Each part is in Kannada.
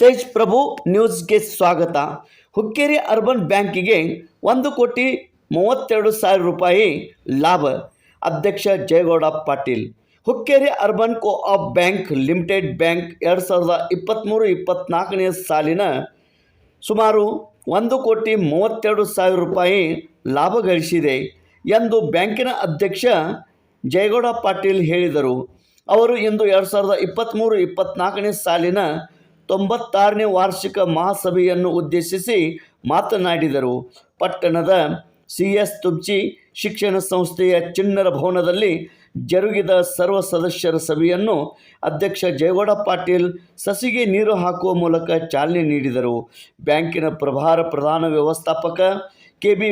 ತೇಜ್ ಪ್ರಭು ನ್ಯೂಸ್ಗೆ ಸ್ವಾಗತ. ಹುಕ್ಕೇರಿ ಅರ್ಬನ್ ಬ್ಯಾಂಕಿಗೆ ಒಂದು ಕೋಟಿ ಮೂವತ್ತೆರಡು ಸಾವಿರ ರೂಪಾಯಿ ಲಾಭ. ಅಧ್ಯಕ್ಷ Jayagowda Patil. Hukkeri urban coop bank limited bank ಎರಡು ಸಾವಿರದ ಇಪ್ಪತ್ತ್ಮೂರು ಇಪ್ಪತ್ತ್ನಾಲ್ಕನೇ ಸಾಲಿನ ಸುಮಾರು ಒಂದು ಕೋಟಿ ಮೂವತ್ತೆರಡು ಸಾವಿರ ರೂಪಾಯಿ ಲಾಭ ಗಳಿಸಿದೆ ಎಂದು ಬ್ಯಾಂಕಿನ ಅಧ್ಯಕ್ಷ ಜಯಗೌಡ ಪಾಟೀಲ್ ಹೇಳಿದರು. ಅವರು ಇಂದು ಎರಡು ಸಾವಿರದ ಇಪ್ಪತ್ತ್ಮೂರು ಇಪ್ಪತ್ತ್ನಾಲ್ಕನೇ ಸಾಲಿನ ತೊಂಬತ್ತಾರನೇ ವಾರ್ಷಿಕ ಮಹಾಸಭೆಯನ್ನು ಉದ್ದೇಶಿಸಿ ಮಾತನಾಡಿದರು. ಪಟ್ಟಣದ ಸಿ ಎಸ್ ತುಬ್ಚಿ ಶಿಕ್ಷಣ ಸಂಸ್ಥೆಯ ಚಿನ್ನರ ಭವನದಲ್ಲಿ ಜರುಗಿದ ಸರ್ವ ಸದಸ್ಯರ ಸಭೆಯನ್ನು ಅಧ್ಯಕ್ಷ ಜಯಗೌಡ ಪಾಟೀಲ್ ಸಸಿಗೆ ನೀರು ಹಾಕುವ ಮೂಲಕ ಚಾಲನೆ ನೀಡಿದರು. ಬ್ಯಾಂಕಿನ ಪ್ರಭಾರ ಪ್ರಧಾನ ವ್ಯವಸ್ಥಾಪಕ ಕೆ ಬಿ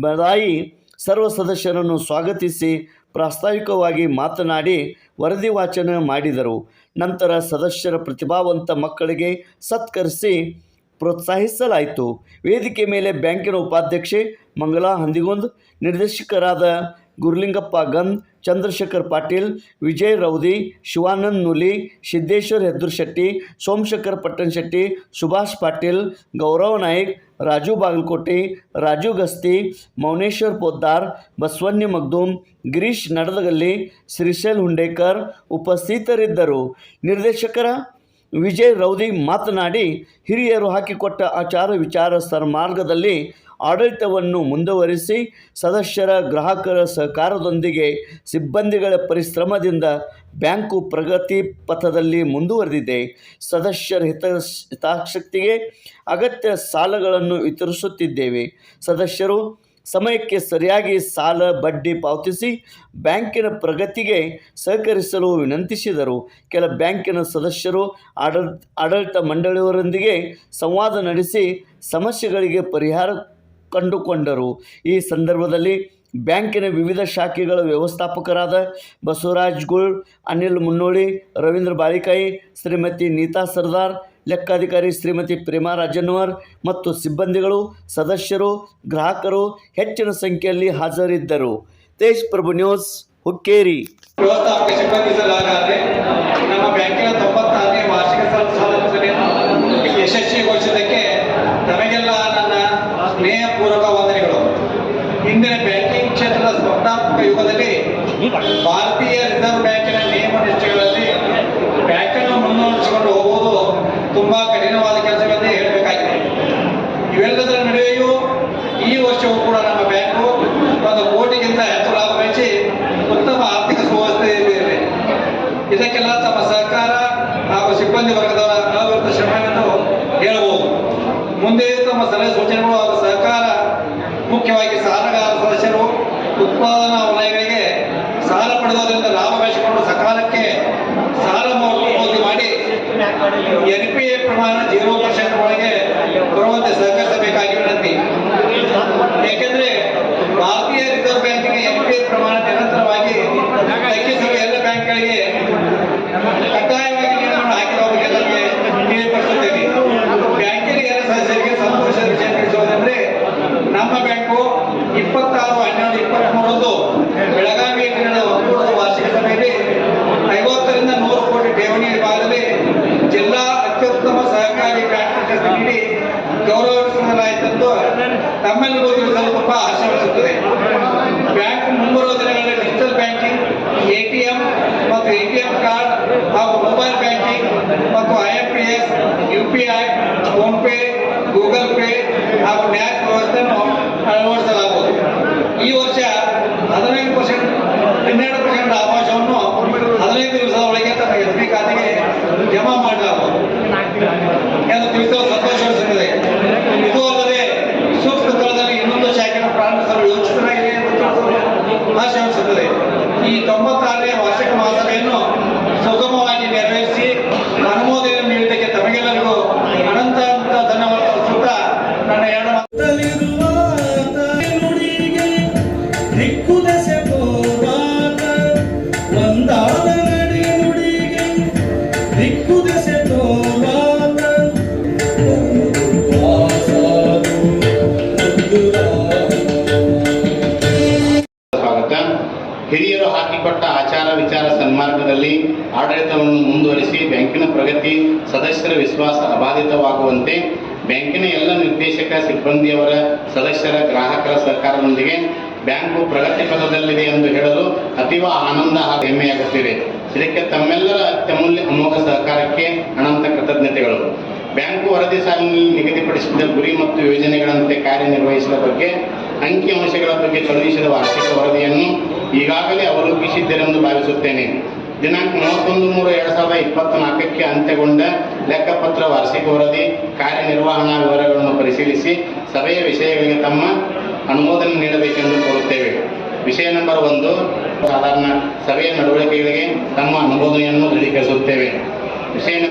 ಬದಾಯಿ ಸರ್ವ ಸದಸ್ಯರನ್ನು ಸ್ವಾಗತಿಸಿ ಪ್ರಾಸ್ತಾವಿಕವಾಗಿ ಮಾತನಾಡಿ ವರದಿ ವಾಚನ ಮಾಡಿದರು. ನಂತರ ಸದಸ್ಯರ ಪ್ರತಿಭಾವಂತ ಮಕ್ಕಳಿಗೆ ಸತ್ಕರಿಸಿ ಪ್ರೋತ್ಸಾಹಿಸಲಾಯಿತು. ವೇದಿಕೆ ಮೇಲೆ ಬ್ಯಾಂಕಿನ ಉಪಾಧ್ಯಕ್ಷೆ ಮಂಗಲಾ ಹಂದಿಗುಂದ್, ನಿರ್ದೇಶಕರಾದ ಗುರುಲಿಂಗಪ್ಪ ಗನ್ ಚಂದ್ರಶೇಖರ್ ಪಾಟೀಲ್, ವಿಜಯ್ ರೌದಿ, ಶಿವಾನಂದ್ ನುಲಿ, ಸಿದ್ದೇಶ್ವರ್ ಹೆದ್ದುರ್ಶೆಟ್ಟಿ ಸೋಮಶೇಖರ್ ಪಟ್ಟಣಶೆಟ್ಟಿ, ಸುಭಾಷ್ ಪಾಟೀಲ್, ಗೌರವ್ ನಾಯಕ್, ರಾಜು ಬಾಗಲಕೋಟೆ, ರಾಜು ಗಸ್ತಿ, ಮೌನೇಶ್ವರ್ ಪೋದ್ದಾರ್ ಬಸವನ್ಯ ಮಗ್ದೂಮ್, ಗಿರೀಶ್ ನಡದಗಲ್ಲಿ ಶ್ರೀಶೈಲ್ ಹುಂಡೇಕರ್ ಉಪಸ್ಥಿತರಿದ್ದರು. ನಿರ್ದೇಶಕರ ವಿಜಯ್ ರೌದಿ ಮಾತನಾಡಿ, ಹಿರಿಯರು ಹಾಕಿಕೊಟ್ಟ ಆಚಾರ ವಿಚಾರಸ್ಥರ ಮಾರ್ಗದಲ್ಲಿ ಆಡಳಿತವನ್ನು ಮುಂದುವರಿಸಿ, ಸದಸ್ಯರ ಗ್ರಾಹಕರ ಸಹಕಾರದೊಂದಿಗೆ ಸಿಬ್ಬಂದಿಗಳ ಪರಿಶ್ರಮದಿಂದ ಬ್ಯಾಂಕು ಪ್ರಗತಿ ಪಥದಲ್ಲಿ ಮುಂದುವರೆದಿದೆ. ಸದಸ್ಯರ ಹಿತ, ಹಿತಾಸಕ್ತಿಗೆ ಅಗತ್ಯ ಸಾಲಗಳನ್ನು ವಿತರಿಸುತ್ತಿದ್ದೇವೆ. ಸದಸ್ಯರು ಸಮಯಕ್ಕೆ ಸರಿಯಾಗಿ ಸಾಲ, ಬಡ್ಡಿ ಪಾವತಿಸಿ ಬ್ಯಾಂಕಿನ ಪ್ರಗತಿಗೆ ಸಹಕರಿಸಲು ವಿನಂತಿಸಿದರು. ಕೆಲ ಬ್ಯಾಂಕಿನ ಸದಸ್ಯರು ಆಡಳ ಆಡಳಿತ ಮಂಡಳಿಯವರೊಂದಿಗೆ ಸಂವಾದ ನಡೆಸಿ ಸಮಸ್ಯೆಗಳಿಗೆ ಪರಿಹಾರ ಕಂಡುಕೊಂಡರು. ಈ ಸಂದರ್ಭದಲ್ಲಿ ಬ್ಯಾಂಕಿನ ವಿವಿಧ ಶಾಖೆಗಳ ವ್ಯವಸ್ಥಾಪಕರಾದ ಬಸವರಾಜ್ ಗುಳ್, ಅನಿಲ್ ಮುನ್ನೋಳಿ, ರವೀಂದ್ರ ಬಾಳಿಕಾಯಿ, ಶ್ರೀಮತಿ ನೀತಾ ಸರ್ದಾರ್ ಲೆಕ್ಕಾಧಿಕಾರಿ ಶ್ರೀಮತಿ ಪ್ರೇಮಾ ರಾಜನ್ವರ್ ಮತ್ತು ಸಿಬ್ಬಂದಿಗಳು, ಸದಸ್ಯರು, ಗ್ರಾಹಕರು ಹೆಚ್ಚಿನ ಸಂಖ್ಯೆಯಲ್ಲಿ ಹಾಜರಿದ್ದರು. ತೇಜ್ ಪ್ರಭು ನ್ಯೂಸ್, ಹುಕ್ಕೇರಿ. ನಮ್ಮ ಬ್ಯಾಂಕಿನ ತೊಂಬತ್ತಾರನೇ ವಾರ್ಷಿಕ ಯಶಸ್ವಿಗೊಳಿಸಿದ್ದಕ್ಕೆ ತಮಗೆಲ್ಲ ನನ್ನ ಸ್ನೇಹಪೂರ್ವಕ ವಂದನೆಗಳು. ಇಂದಿನ ಬ್ಯಾಂಕಿಂಗ್ ಕ್ಷೇತ್ರದ ಸ್ಪರ್ಧಾತ್ಮಕ ಯುಗದಲ್ಲಿ ಭಾರತೀಯ ರಿಸರ್ವ್ ಬ್ಯಾಂಕಿನ ತಮ್ಮ ಸಲಹೆ ಸೂಚನೆಗಳು ಹಾಗೂ ಸಹಕಾರ ಮುಖ್ಯವಾಗಿ ಸಾಲಗಾರ ಸದಸ್ಯರು, ಉತ್ಪಾದನಾ ವಲಯಗಳಿಗೆ ಸಾಲ ಪಡೆದವರಿಂದ ಲಾಭ ಬೆಳೆಸಿಕೊಂಡು ಸಕಾಲಕ್ಕೆ ಸಾಲ ಮರುಪಾವತಿ ಮಾಡಿ ಎನ್ ಪಿ ಎ ಪ್ರಮಾಣ ಜೀರೋ ಪರ್ಸೆಂಟ್ ಒಳಗೆ ಬರುವಂತೆ ಸಹಕರಿಸಬೇಕಾಗಿ ವಿನಂತಿ. ಏಕೆಂದ್ರೆ ಭಾರತೀಯ ರಿಸರ್ವ್ ಬ್ಯಾಂಕಿಗೆ ಎನ್ ಪಿ ಎ ಪ್ರಮಾಣ ನಿರಂತರವಾಗಿ ಎಲ್ಲ ಬ್ಯಾಂಕ್ಗಳಿಗೆ ಕಡ್ಡಾಯವಾಗಿ ನಮ್ಮ ಬ್ಯಾಂಕು ಇಪ್ಪತ್ತಾರು, ಹನ್ನೆರಡು, ಇಪ್ಪತ್ಮೂರರಂದು ಬೆಳಗಾವಿ ನಡೆದ ಒಕ್ಕೂಟದ ವಾರ್ಷಿಕ ಸಭೆಯಲ್ಲಿ ಐವತ್ತರಿಂದ ನೂರು ಕೋಟಿ ಠೇವಣಿ ವಿಭಾಗದಲ್ಲಿ ಜಿಲ್ಲಾ ಅತ್ಯುತ್ತಮ ಸಹಕಾರಿ ಬ್ಯಾಂಕ್ ನೀಡಿ ಗೌರವಿಸಲಾಯಿತೆಂದು ತಮ್ಮೆಲ್ಲರಿಗೂ ತಿಳಿಸಲು ತುಂಬಾ ಆಶೀರ್ವಿಸುತ್ತದೆ ಬ್ಯಾಂಕ್ ಮುಂಬರುವ ದಿನಗಳಲ್ಲಿ ಡಿಜಿಟಲ್ ಬ್ಯಾಂಕಿಂಗ್ ಎಟಿಎಂ ಮತ್ತು ಎಟಿಎಂ ಕಾರ್ಡ್ ಹಾಗೂ ಮೊಬೈಲ್ ಬ್ಯಾಂಕಿಂಗ್ ಮತ್ತು IMPS UPI I pay Google pay ಹಾಗೂ ನ್ಯಾಕ್ ವ್ಯವಸ್ಥೆಯನ್ನು ಅಳವಡಿಸಲಾಗುವುದು ಈ ವರ್ಷ ಹದಿನೈದು ಪರ್ಸೆಂಟ್ ಹನ್ನೆರಡು ಪರ್ಸೆಂಟ್ ಅವಕಾಶವನ್ನು ಹದಿನೈದು ದಿವಸದ ಒಳಗೆ ತಮ್ಮ ಎಸ್ ಬಿ ಖಾತೆಗೆ ಜಮಾ ಮಾಡಲಾಗುವುದು. ಕೆಲವು ತಿಳಿಸಲು ಆಡಳಿತವನ್ನು ಮುಂದುವರಿಸಿ ಬ್ಯಾಂಕಿನ ಪ್ರಗತಿ, ಸದಸ್ಯರ ವಿಶ್ವಾಸ ಅಬಾಧಿತವಾಗುವಂತೆ ಬ್ಯಾಂಕಿನ ಎಲ್ಲ ನಿರ್ದೇಶಕ ಸಿಬ್ಬಂದಿಯವರ, ಸದಸ್ಯರ, ಗ್ರಾಹಕರ ಸರ್ಕಾರದೊಂದಿಗೆ ಬ್ಯಾಂಕು ಪ್ರಗತಿ ಪದದಲ್ಲಿದೆ ಎಂದು ಹೇಳಲು ಅತೀವ ಆನಂದ ಹಾಗೂ ಹೆಮ್ಮೆಯಾಗುತ್ತಿದೆ. ಇದಕ್ಕೆ ತಮ್ಮೆಲ್ಲರ ಅತ್ಯಮೂಲ್ಯ ಅಮೋಘ ಸಹಕಾರಕ್ಕೆ ಅನಂತ ಕೃತಜ್ಞತೆಗಳು. ಬ್ಯಾಂಕು ವರದಿ ಸಾಲಿನಲ್ಲಿ ನಿಗದಿಪಡಿಸಿದ ಗುರಿ ಮತ್ತು ಯೋಜನೆಗಳಂತೆ ಕಾರ್ಯನಿರ್ವಹಿಸಿದ ಬಗ್ಗೆ ಅಂಕಿಅಂಶಗಳ ಬಗ್ಗೆ ಕಳುಹಿಸಿದ ವಾರ್ಷಿಕ ವರದಿಯನ್ನು ಈಗಾಗಲೇ ಅವಲೋಕಿಸಿದ್ದರೆಂದು ಭಾವಿಸುತ್ತೇನೆ. ದಿನಾಂಕ ಮೂವತ್ತೊಂದು ಮೂರು ಎರಡು ಸಾವಿರದ ಇಪ್ಪತ್ನಾಲ್ಕಕ್ಕೆ ಅಂತ್ಯಗೊಂಡ ಲೆಕ್ಕಪತ್ರ ವಾರ್ಷಿಕ ವರದಿ, ಕಾರ್ಯನಿರ್ವಹಣಾ ವಿವರಗಳನ್ನು ಪರಿಶೀಲಿಸಿ ಸಭೆಯ ವಿಷಯಗಳಿಗೆ ತಮ್ಮ ಅನುಮೋದನೆ ನೀಡಬೇಕೆಂದು ಕೋರುತ್ತೇವೆ. ವಿಷಯ ನಂಬರ್ ಒಂದು, ಸಾಧಾರಣ ಸಭೆಯ ನಡವಳಿಕೆಗಳಿಗೆ ತಮ್ಮ ಅನುಮೋದನೆಯನ್ನು ದೃಢೀಕರಿಸುತ್ತೇವೆ. ವಿಷಯ